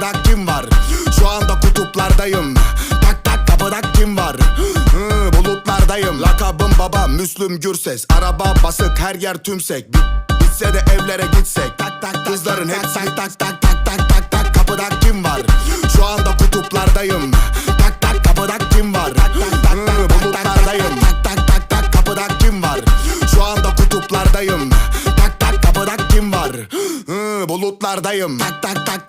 kapıda kim var Şu anda kutuplardayım Tak tak kapıda kim var Hı, Bulutlardayım Lakabım baba Müslüm Gürses Araba basık her yer tümsek Bi- Bitse de evlere gitsek Tak tak Kızların hepsi tak tak tak tak tak tak tak kapıda kim var Şu anda kutuplardayım Tak tak kapıda kim var Hı, Bulutlardayım Tak tak tak tak kapıda kim var Şu anda kutuplardayım Tak tak kapıda kim var Hı, Bulutlardayım Tak tak tak tak